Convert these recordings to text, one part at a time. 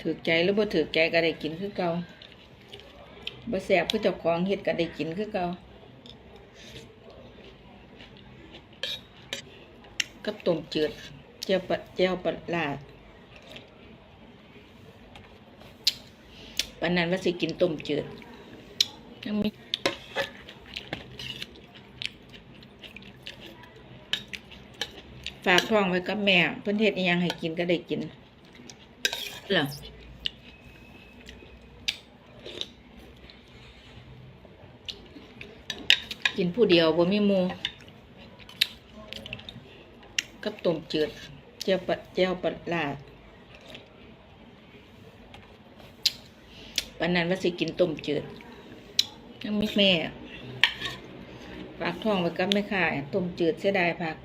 ถือใจหรือบ่ถือใจก็ได้กินคือเก่าบ่แซ่บคือเจ้าของเฮ็ดก็ได้กินคือเก่ากับต้มจืดเจียวปลาเจียวปลาร้าปานนั้นว่าสิกินต้มจืดยังมีฝากท้องไว้กับแม่ เพิ่นเฮ็ดอิหยังให้กินก็ได้กินเหรอ กินผู้เดียวบ่มีมูกับต้มจืดเจียวปลาเจียวปลาร้าปานนั้นว่าสิกินต้มจืดยังมีแม่ฝากท้องไว้กับแม่ขายต้มจืดเสียดายผัก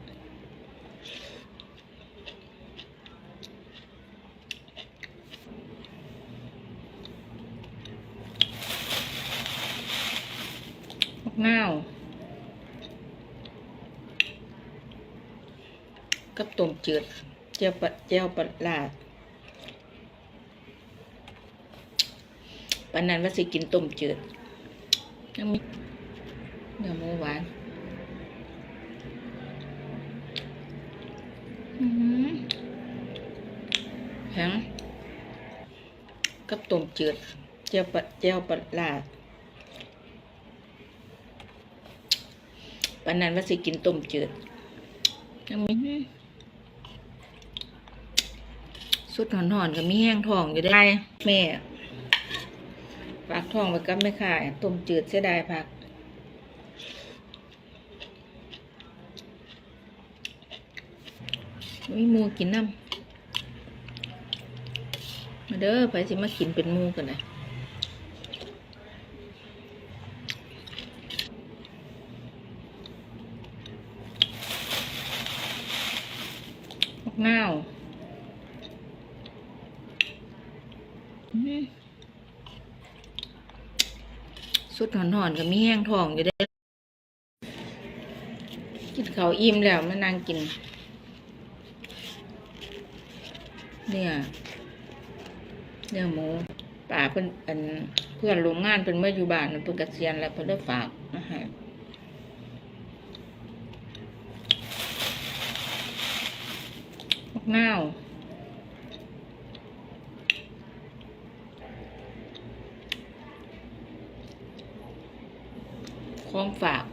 มะนา กับต้มจืดเจียวปลาเจียวปลาร้าปานนั้นว่าสิกินต้มจืดยังมีเนื้อหมูหวานอือหือแข็งกับต้มจืดเจียวปลาเจียวปลาร้าปานนั้นว่าสิกินต้มจืดยังมี สุดหอนๆก็มีแห้งทองอยู่ได้ แม่ฝากทองไว้กับแม่ข่ายต้มจืดเสียดายผักมีมูกินน้ำมาเด้อไปสิมากินเป็นมูกันนะมะนาวอื้อ สุดหอนๆก็มีแห้งทองอยู่ได้กินเขาอิ่มแล้วมานั่งกิน เนี่ยเนื้อหมูป่าเพิ่นอันเพื่อนโรงงานเพิ่นเมื่ออยู่บ้านเพิ่นเกษียณแล้วเพิ่อนได้ฝากมาให้มะนา ของฝาก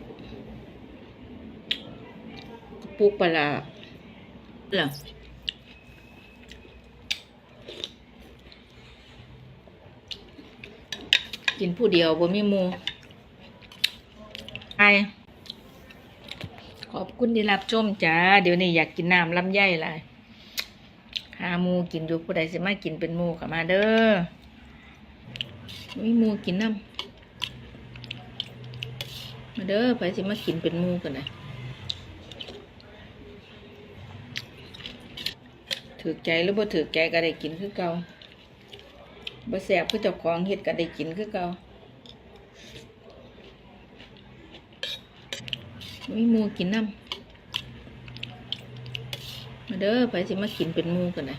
กระปุกปลาร้าเหรอกินผู้เดียวบ่มีหมูไอขอบคุณที่รับชมจ้า เดี๋ยวนี้อยากกินน้ำลำไยหลายหาหมูกินอยู่ผู้ใดสิมากินเป็นหมูกับมาเด้อมีหมูกินน้ำ มาเด้อไปสิมากินเป็นมูกันนะถือใจหรือบ่ถือใจก็ได้กินคือเก่าบ่แซ่บคือเจ้าของเฮ็ดก็ได้กินคือเก่ามีมูกินน้ำมาเด้อไปสิมากินเป็นมูกันนะ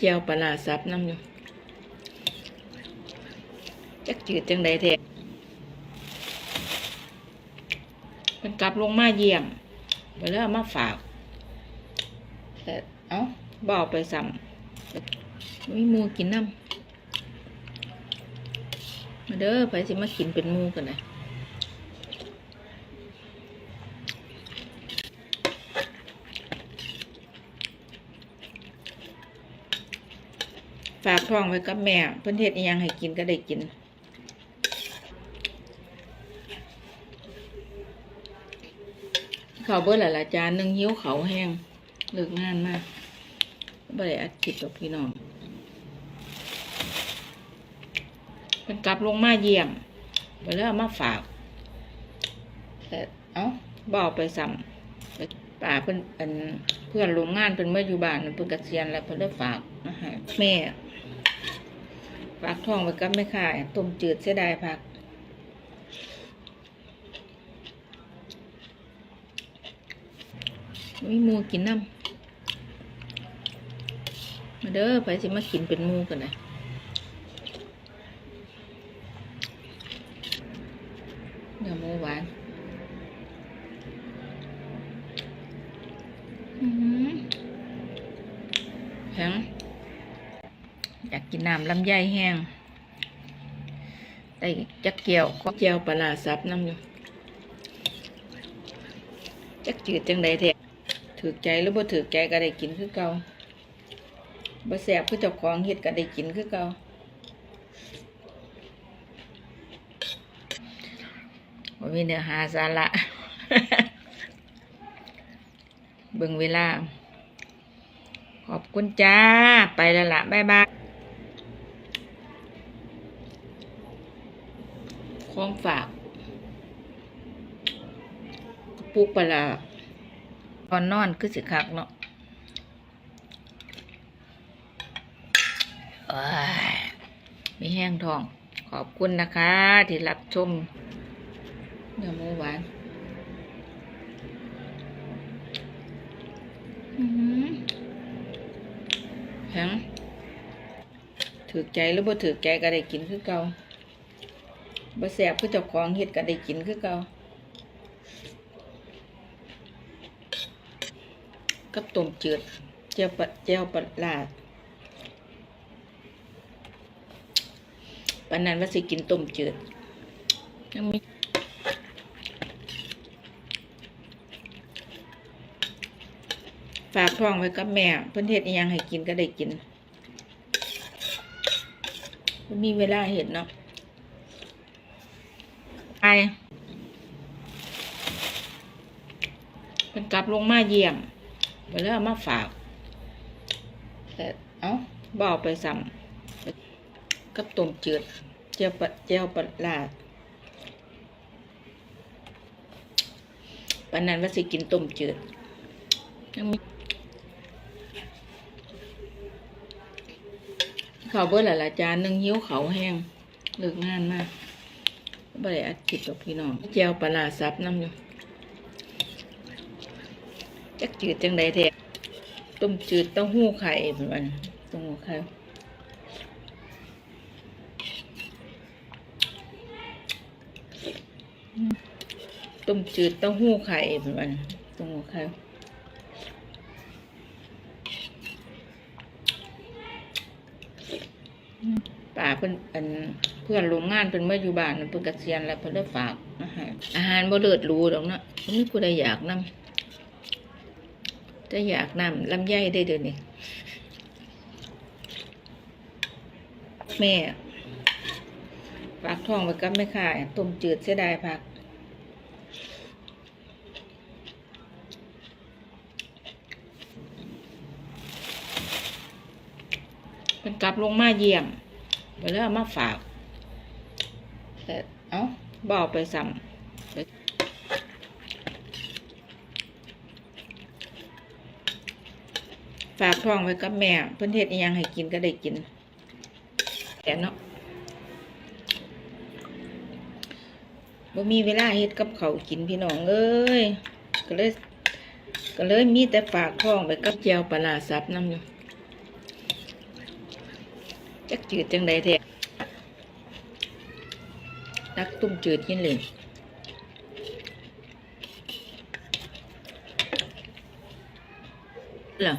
แจวปลาร้าสับน้ำอยู่ จักจืดจังใดแท้เป็นกลับลงมาเยี่ยมไปแล้วเอมาฝาก แต่เอ้าบอกไปสั่มีมูกินน้ำมาเด้อไปสิมากินเป็นมูกันนะฝากท้องไว้กับแม่เพิ่อนเฮ็ดอิหยังให้กินก็ได้กิน ขาวเบิดหลายๆจานหนึ่งหิ้วเขาแห้งเลิกงานมากบ่ได้อัดคลิปกับพี่น้องเป็นกลับลงมาเยี่ยมไปแล้วเอามาฝากแต่เอ้าบอกไปสั่ไปป่าเพิ่นอันเพื่อนโรงงานเพิ่นเมื่ออยู่บ้านเพิ่นเกษียณแล้วเพิ่อนได้ฝากมาให้แม่ฝากท้องไว้กับแม่ข่ายต้มจืดเสียดายผัก มีหมูกินน้ำมาเด้อไปสิมากินเป็นหมูกันนะเนื้อหมูหวานอื้อหือแข็งอยากกินน้ำลำไยแห้งได้จักเกียวก็เจียวปลาร้าซับน้ำอยู่จักจืดจังใดแท้ ถือใจหรือบ่ถือใจก็ได้กินคือเก่าบ่แซ่บคือเจ้าของเฮ็ดก็ได้กินคือเก่าบ่มีเนื้อหาสาระเบิ่งเวลา ขอบคุณจ้า ไปแล้วล่ะ บ๊ายบาย ของฝาก ปุกปลา ตอนนอนคือสิคักเนาะมีแห้งทอง ขอบคุณนะคะ ที่รับชมเนื้อหมูหวานแข็งถือใจหรือบ่ถือใจก็ได้กินคือเก่าบ่แซ่บคือเจ้าของเฮ็ดก็ได้กินคือเก่า กับต้มจืดเจียวปลาเจียวปลาร้าปานนั้นว่าสิกินต้มจืดยังมีฝากท้องไว้กับแม่เพิ่อนเฮ็ดอิหยังให้กินก็ได้กินมีเวลาเฮ็ดเนาะไปเป็นกลับลงมาเยี่ยม ไปแล้วเอามาฝากแต่เอ้าบเอกไปซ้ำกับต้มจืดเจียวปลาเจียวปลาร้าปานนั้นว่าสิกินต้มจืดยังมีเขาวเบิดหลายๆจานหนึ่งหิ้วเขาแห้งเลิกงานมากบ่ได้อัดคลิปดอกพี่น้องแจวปลาร้าซับน้ำอยู่ จักจืดจังใดแท้ต้มจืดเต้าหู้ไข่เป็นวันเต้าหู้ไข่ต้มจืดเต้าหู้ไข่เป็นวันเต้าหู้ไข่ป่าเพิ่อนเพื่อนโรงงานเพิ่นเมื่ออยู่บ้านเพิ่นเกษียณแล้วเพิ่อนได้ฝากอาหารอาหารบ่เลิศรูดอกเนาะบ่มีผู้ใดอยากนำ จะอยากนำลำไยได้เดี๋ยวนี้แม่ฝากทองไว้กับแม่ค้าต้มจืดเสียดายผักเป็นกลับลงมาเยี่ยมไปแล้วมาฝากแต่เอ้าบอกไปซ้ำไป ฝากท้องไว้กับแม่เพิ่นเฮ็ดอิหยังให้กินก็ได้กินแต่เนาะบ่มีเวลาเฮ็ดกับเขากินพี่น้องเอ้ยก็เลยก็เลยมีแต่ฝากท้องไว้กับเจียวปลาซับน้ำอยู่จักจืดจังใดแท้นักตุ้มจืดยินเลยเหรอ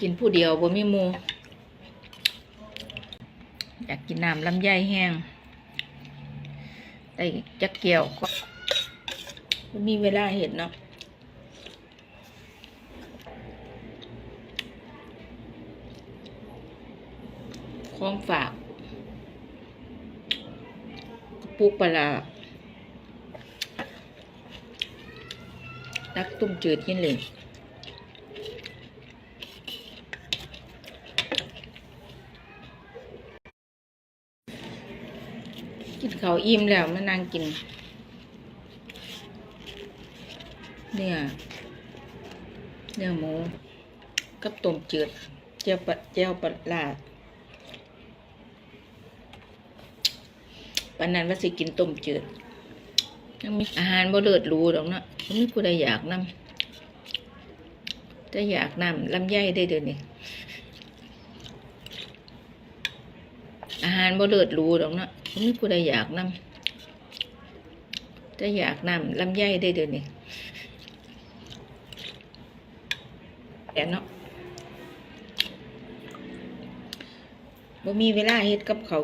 กิน ผู้เดียวบ่มีมูอยากกินน้ำลำไยแห้งได้จักเกี่ยวก็มีเวลาเห็นเนาะของฝากปุกปลาร้าตักตุ้มจืดยินเลย เขาอิ่มแล้วมานั่งกิน เนี่ยเนื้อหมูกับต้มจืดเจียวปลาเจียวปลาปานนั้นว่าสิกินต้มจืดยังมีอาหารบ่เลิศรูดอกเนาะบ่มีผู้ใดอยากนำแต่อยากนำลำไยได้เดี๋ยวนี้ อาหารบ่เลิศรูดอกเนาะบ่มีผู้ใดอยากนำได้อยากนำลำไยได้เดี๋ยวนี้แต่เนาะบ่มีเวลาเฮ็ดกับเขา